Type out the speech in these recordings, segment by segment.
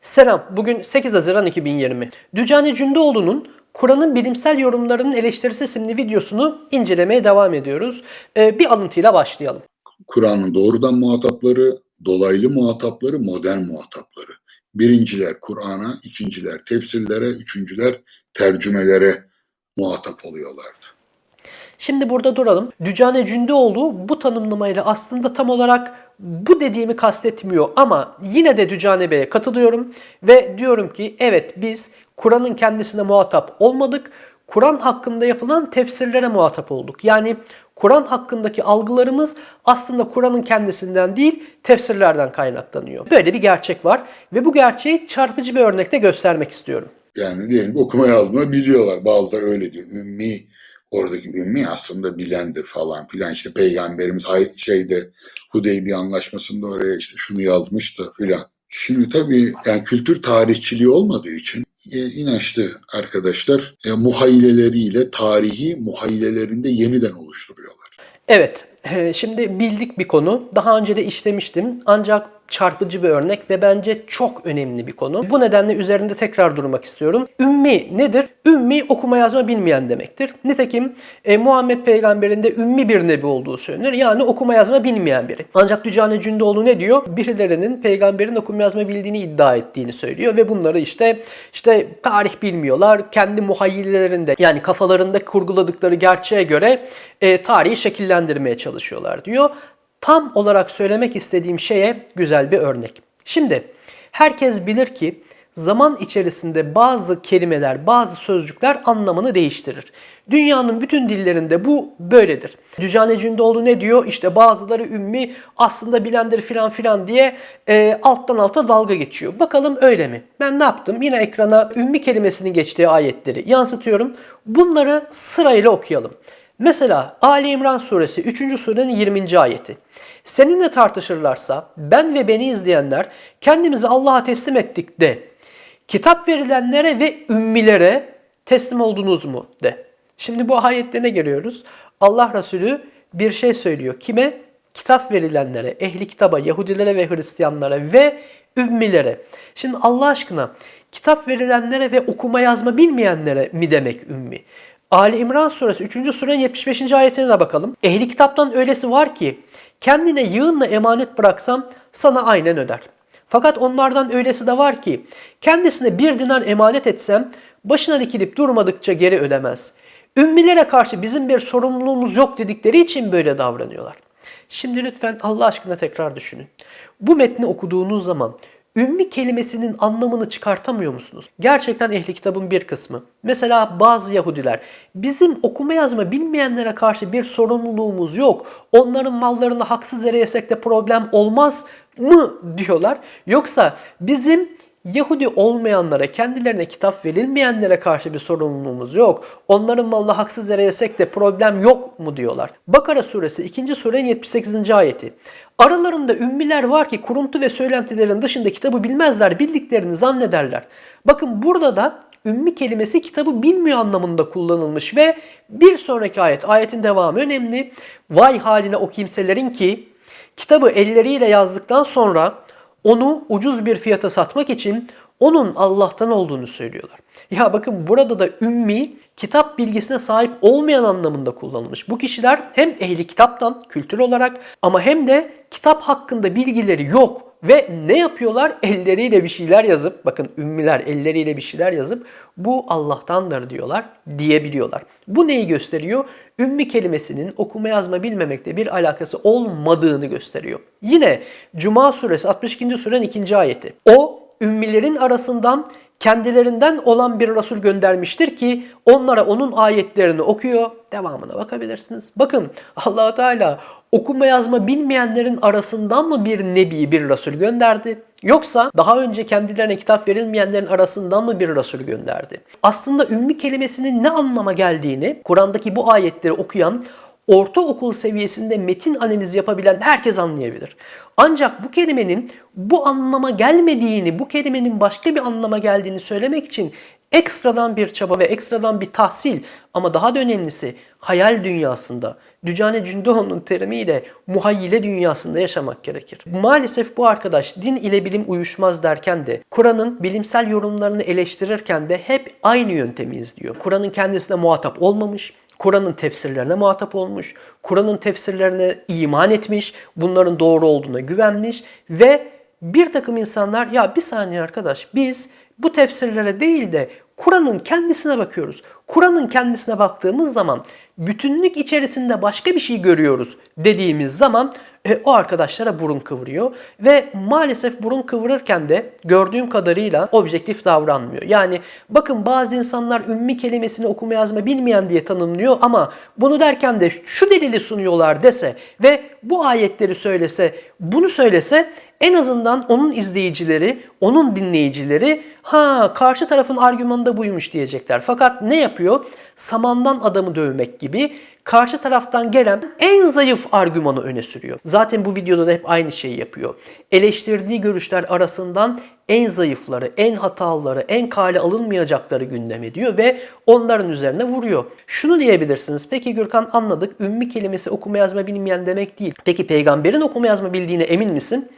Selam, bugün 8 Haziran 2020. Dücane Cündoğlu'nun Kur'an'ın bilimsel yorumlarının eleştirisi isimli videosunu incelemeye devam ediyoruz. Ee, bir alıntıyla başlayalım. Kur'an'ın doğrudan muhatapları, dolaylı muhatapları, modern muhatapları. Birinciler Kur'an'a, ikinciler tefsirlere, üçüncüler tercümelere muhatap oluyorlardı. Şimdi burada duralım. Dücane Cündoğlu bu tanımlamayla aslında tam olarak bu dediğimi kastetmiyor ama yine de Dücane Bey'e katılıyorum ve diyorum ki evet biz Kur'an'ın kendisine muhatap olmadık. Kur'an hakkında yapılan tefsirlere muhatap olduk. Yani Kur'an hakkındaki algılarımız aslında Kur'an'ın kendisinden değil tefsirlerden kaynaklanıyor. Böyle bir gerçek var ve bu gerçeği çarpıcı bir örnekte göstermek istiyorum. Yani diyelim okuma yazma biliyorlar. Bazıları öyle diyor. Ümmi, oradaki ümmi aslında bilendir falan filan. İşte peygamberimiz şeyde Hudeybiye anlaşmasında oraya işte şunu yazmıştı filan. Şimdi tabii yani kültür tarihçiliği olmadığı için e, inançlı arkadaşlar e, muhayyileleriyle tarihi muhayyilelerinde yeniden oluşturuyorlar. Evet, şimdi bildik bir konu. Daha önce de işlemiştim. Ancak çarpıcı bir örnek ve bence çok önemli bir konu. Bu nedenle üzerinde tekrar durmak istiyorum. Ümmi nedir? Ümmi okuma yazma bilmeyen demektir. Nitekim e, Muhammed peygamberin de ümmi bir nebi olduğu söylenir. Yani okuma yazma bilmeyen biri. Ancak Dücane Cündoğlu ne diyor? Birilerinin peygamberin okuma yazma bildiğini iddia ettiğini söylüyor ve bunları işte işte tarih bilmiyorlar. Kendi muhayyillerinde yani kafalarında kurguladıkları gerçeğe göre e, tarihi şekillendirmeye çalışıyorlar diyor. Tam olarak söylemek istediğim şeye güzel bir örnek. Şimdi herkes bilir ki zaman içerisinde bazı kelimeler, bazı sözcükler anlamını değiştirir. Dünyanın bütün dillerinde bu böyledir. Dücane Cündoğlu ne diyor? İşte bazıları ümmi aslında bilendir filan filan diye e, alttan alta dalga geçiyor. Bakalım öyle mi? Ben ne yaptım? Yine ekrana ümmi kelimesinin geçtiği ayetleri yansıtıyorum. Bunları sırayla okuyalım. Mesela Ali İmran suresi 3. surenin 20. ayeti. Seninle tartışırlarsa ben ve beni izleyenler kendimizi Allah'a teslim ettik de. Kitap verilenlere ve ümmilere teslim oldunuz mu de. Şimdi bu ayette ne görüyoruz? Allah Resulü bir şey söylüyor. Kime? Kitap verilenlere, ehli kitaba, Yahudilere ve Hristiyanlara ve ümmilere. Şimdi Allah aşkına kitap verilenlere ve okuma yazma bilmeyenlere mi demek ümmi? Ali İmran suresi 3. surenin 75. ayetine de bakalım. Ehli kitaptan öylesi var ki kendine yığınla emanet bıraksam sana aynen öder. Fakat onlardan öylesi de var ki kendisine bir dinar emanet etsem başına dikilip durmadıkça geri ödemez. Ümmilere karşı bizim bir sorumluluğumuz yok dedikleri için böyle davranıyorlar. Şimdi lütfen Allah aşkına tekrar düşünün. Bu metni okuduğunuz zaman ümmi kelimesinin anlamını çıkartamıyor musunuz? Gerçekten ehli kitabın bir kısmı. Mesela bazı Yahudiler bizim okuma yazma bilmeyenlere karşı bir sorumluluğumuz yok. Onların mallarını haksız yere yesek de problem olmaz mı diyorlar. Yoksa bizim Yahudi olmayanlara, kendilerine kitap verilmeyenlere karşı bir sorumluluğumuz yok. Onların malını haksız yere yesek de problem yok mu diyorlar. Bakara suresi 2. surenin 78. ayeti. Aralarında ümmiler var ki kuruntu ve söylentilerin dışında kitabı bilmezler, bildiklerini zannederler. Bakın burada da ümmi kelimesi kitabı bilmiyor anlamında kullanılmış ve bir sonraki ayet, ayetin devamı önemli. Vay haline o kimselerin ki kitabı elleriyle yazdıktan sonra onu ucuz bir fiyata satmak için onun Allah'tan olduğunu söylüyorlar. Ya bakın burada da ümmi kitap bilgisine sahip olmayan anlamında kullanılmış. Bu kişiler hem ehli kitaptan kültür olarak ama hem de kitap hakkında bilgileri yok ve ne yapıyorlar? Elleriyle bir şeyler yazıp bakın ümmiler elleriyle bir şeyler yazıp bu Allah'tandır diyorlar diyebiliyorlar. Bu neyi gösteriyor? Ümmi kelimesinin okuma yazma bilmemekle bir alakası olmadığını gösteriyor. Yine Cuma suresi 62. surenin 2. ayeti. O ümmilerin arasından kendilerinden olan bir Resul göndermiştir ki onlara onun ayetlerini okuyor. Devamına bakabilirsiniz. Bakın Allahu Teala okuma yazma bilmeyenlerin arasından mı bir nebi, bir Resul gönderdi? Yoksa daha önce kendilerine kitap verilmeyenlerin arasından mı bir Resul gönderdi? Aslında ümmi kelimesinin ne anlama geldiğini Kur'an'daki bu ayetleri okuyan ortaokul seviyesinde metin analizi yapabilen herkes anlayabilir. Ancak bu kelimenin bu anlama gelmediğini, bu kelimenin başka bir anlama geldiğini söylemek için ekstradan bir çaba ve ekstradan bir tahsil ama daha da önemlisi hayal dünyasında Dücane Cündoğlu'nun terimiyle muhayyile dünyasında yaşamak gerekir. Maalesef bu arkadaş din ile bilim uyuşmaz derken de Kur'an'ın bilimsel yorumlarını eleştirirken de hep aynı yöntemi izliyor. Kur'an'ın kendisine muhatap olmamış, Kur'an'ın tefsirlerine muhatap olmuş, Kur'an'ın tefsirlerine iman etmiş, bunların doğru olduğuna güvenmiş ve bir takım insanlar ya bir saniye arkadaş biz bu tefsirlere değil de Kur'an'ın kendisine bakıyoruz. Kur'an'ın kendisine baktığımız zaman bütünlük içerisinde başka bir şey görüyoruz dediğimiz zaman e, o arkadaşlara burun kıvırıyor ve maalesef burun kıvırırken de gördüğüm kadarıyla objektif davranmıyor. Yani bakın bazı insanlar ümmi kelimesini okuma yazma bilmeyen diye tanımlıyor ama bunu derken de şu delili sunuyorlar dese ve bu ayetleri söylese, bunu söylese en azından onun izleyicileri, onun dinleyicileri ha karşı tarafın argümanı da buymuş diyecekler. Fakat ne yapıyor? Samandan adamı dövmek gibi karşı taraftan gelen en zayıf argümanı öne sürüyor. Zaten bu videoda da hep aynı şeyi yapıyor. Eleştirdiği görüşler arasından en zayıfları, en hatalıları, en kale alınmayacakları gündem ediyor ve onların üzerine vuruyor. Şunu diyebilirsiniz. Peki Gürkan anladık. Ümmi kelimesi okuma yazma bilmeyen demek değil. Peki peygamberin okuma yazma bildiğine emin misin?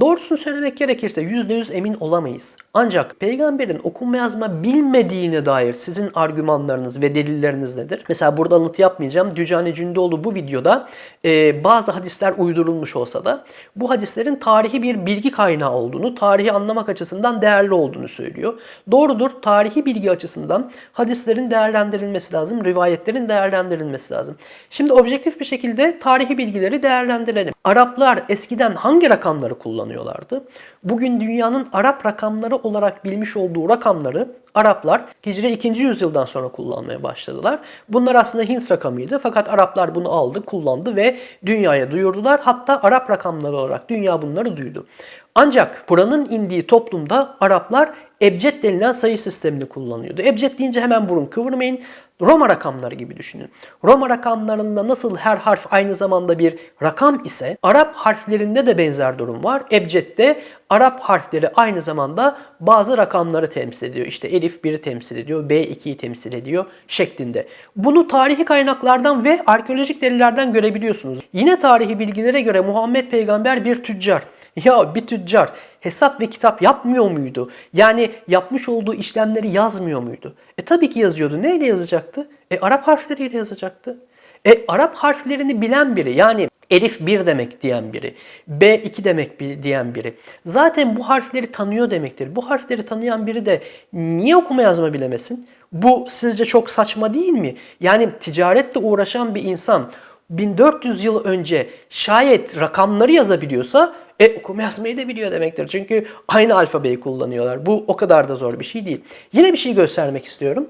Doğrusunu söylemek gerekirse %100 emin olamayız. Ancak peygamberin okuma yazma bilmediğine dair sizin argümanlarınız ve delilleriniz nedir? Mesela burada alıntı yapmayacağım. Dücane Cündoğlu bu videoda e, bazı hadisler uydurulmuş olsa da bu hadislerin tarihi bir bilgi kaynağı olduğunu, tarihi anlamak açısından değerli olduğunu söylüyor. Doğrudur, tarihi bilgi açısından hadislerin değerlendirilmesi lazım, rivayetlerin değerlendirilmesi lazım. Şimdi objektif bir şekilde tarihi bilgileri değerlendirelim. Araplar eskiden hangi rakamları kullanıyorlardı? Bugün dünyanın Arap rakamları olarak bilmiş olduğu rakamları Araplar Hicri 2. yüzyıldan sonra kullanmaya başladılar. Bunlar aslında Hint rakamıydı fakat Araplar bunu aldı, kullandı ve dünyaya duyurdular. Hatta Arap rakamları olarak dünya bunları duydu. Ancak Kur'an'ın indiği toplumda Araplar ebced denilen sayı sistemini kullanıyordu. Ebced deyince hemen burun kıvırmayın. Roma rakamları gibi düşünün. Roma rakamlarında nasıl her harf aynı zamanda bir rakam ise Arap harflerinde de benzer durum var. Ebced'de Arap harfleri aynı zamanda bazı rakamları temsil ediyor. İşte Elif 1'i temsil ediyor, B 2'yi temsil ediyor şeklinde. Bunu tarihi kaynaklardan ve arkeolojik delillerden görebiliyorsunuz. Yine tarihi bilgilere göre Muhammed peygamber bir tüccar. Ya bir tüccar hesap ve kitap yapmıyor muydu? Yani yapmış olduğu işlemleri yazmıyor muydu? E tabii ki yazıyordu. Neyle yazacaktı? E Arap harfleriyle yazacaktı. E Arap harflerini bilen biri yani Elif 1 demek diyen biri, B 2 demek diyen biri. Zaten bu harfleri tanıyor demektir. Bu harfleri tanıyan biri de niye okuma yazma bilemesin? Bu sizce çok saçma değil mi? Yani ticaretle uğraşan bir insan 1400 yıl önce şayet rakamları yazabiliyorsa e okuma yazmayı da biliyor demektir. Çünkü aynı alfabeyi kullanıyorlar. Bu o kadar da zor bir şey değil. Yine bir şey göstermek istiyorum.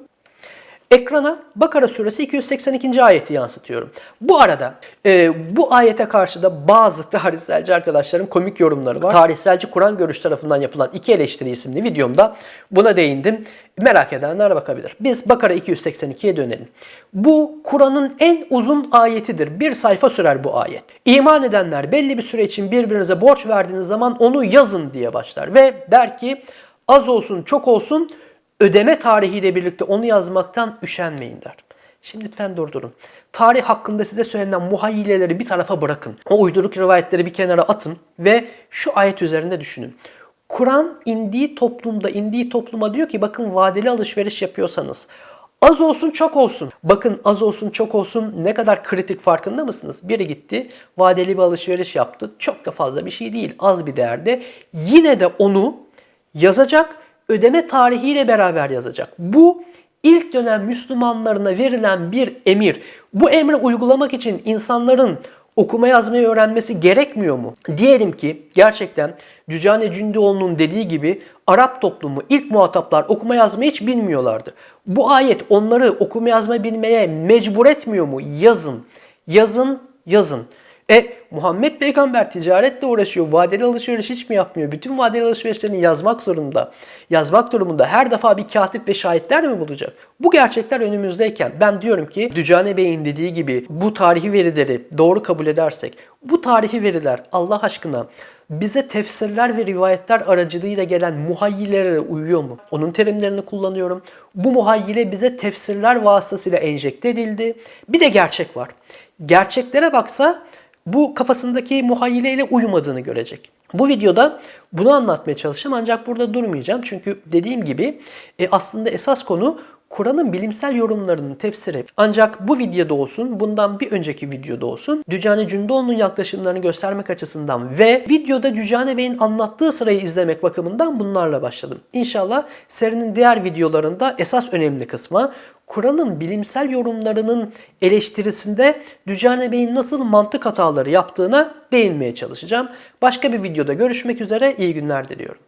Ekrana Bakara suresi 282. ayeti yansıtıyorum. Bu arada e, bu ayete karşı da bazı tarihselci arkadaşların komik yorumları var. Tarihselci Kur'an görüş tarafından yapılan iki eleştiri isimli videomda buna değindim. Merak edenler bakabilir. Biz Bakara 282'ye dönelim. Bu Kur'an'ın en uzun ayetidir. Bir sayfa sürer bu ayet. İman edenler belli bir süre için birbirinize borç verdiğiniz zaman onu yazın diye başlar. Ve der ki az olsun çok olsun ödeme tarihiyle birlikte onu yazmaktan üşenmeyin der. Şimdi lütfen durdurun. Tarih hakkında size söylenen muhayyileleri bir tarafa bırakın. O uyduruk rivayetleri bir kenara atın ve şu ayet üzerinde düşünün. Kur'an indiği toplumda, indiği topluma diyor ki bakın vadeli alışveriş yapıyorsanız az olsun çok olsun. Bakın az olsun çok olsun ne kadar kritik farkında mısınız? Biri gitti vadeli bir alışveriş yaptı. Çok da fazla bir şey değil az bir değerde. Yine de onu yazacak ödeme tarihiyle beraber yazacak. Bu ilk dönem Müslümanlarına verilen bir emir. Bu emri uygulamak için insanların okuma yazmayı öğrenmesi gerekmiyor mu? Diyelim ki gerçekten Dücane Cündioğlu'nun dediği gibi Arap toplumu ilk muhataplar okuma yazmayı hiç bilmiyorlardı. Bu ayet onları okuma yazma bilmeye mecbur etmiyor mu? Yazın, yazın, yazın. E Muhammed peygamber ticaretle uğraşıyor. Vadeli alışveriş hiç mi yapmıyor? Bütün vadeli alışverişlerini yazmak zorunda. Yazmak durumunda her defa bir katip ve şahitler mi bulacak? Bu gerçekler önümüzdeyken ben diyorum ki Dücane Bey'in dediği gibi bu tarihi verileri doğru kabul edersek bu tarihi veriler Allah aşkına bize tefsirler ve rivayetler aracılığıyla gelen muhayyilere uyuyor mu? Onun terimlerini kullanıyorum. Bu muhayyile bize tefsirler vasıtasıyla enjekte edildi. Bir de gerçek var. gerçeklere baksa bu kafasındaki muhayyileyle uyumadığını görecek. Bu videoda bunu anlatmaya çalışacağım ancak burada durmayacağım. Çünkü dediğim gibi e, aslında esas konu Kur'an'ın bilimsel yorumlarının tefsiri. Ancak bu videoda olsun, bundan bir önceki videoda olsun Dücane Cündoğlu'nun yaklaşımlarını göstermek açısından ve videoda Dücane Bey'in anlattığı sırayı izlemek bakımından bunlarla başladım. İnşallah serinin diğer videolarında esas önemli kısma Kur'an'ın bilimsel yorumlarının eleştirisinde Dücane Bey'in nasıl mantık hataları yaptığına değinmeye çalışacağım. Başka bir videoda görüşmek üzere iyi günler diliyorum.